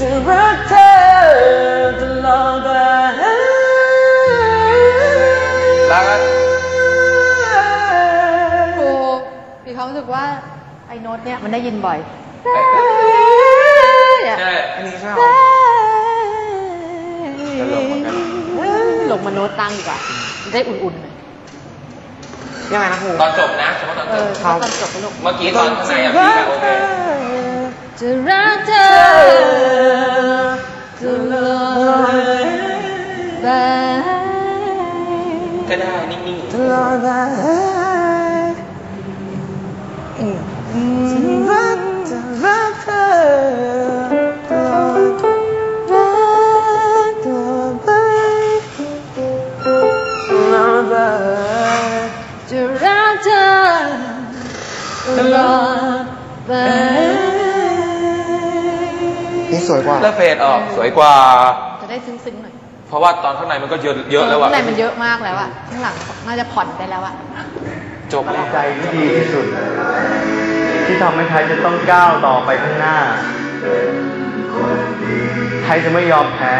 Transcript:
จะรักเธอตลอดไปรัครูมีความรู้สึกว่าไอ้โน้ตเนี่ยมันได้ยินบ่อยใช่อันนี้ใช่หรอหลงมโนตั้งดีกว่าได้อุ่นๆหน่อยยังไงนะครูตอนจบนะเฉพาะตอนจบเมื่อกี้ตอนข้างนอะพี่โอเค จะรักเธอตลอดไปก็ได้นิ่งตลอดไปอื นี่สวยกว่าๆแล้วเฟดออกสวยกว่า จะได้ซึ้งๆหน่อย เพราะว่าตอนข้างในมันก็เยอะเยอะแล้วอะข้างในมันเยอะมากแล้วอะข้างหลังน่าจะผ่อนได้แล้วอะจบแล้วใจที่ดีที่สุด ที่ทำให้ไทยจะต้องก้าวต่อไปข้างหน้า ไทยจะไม่ยอมแพ้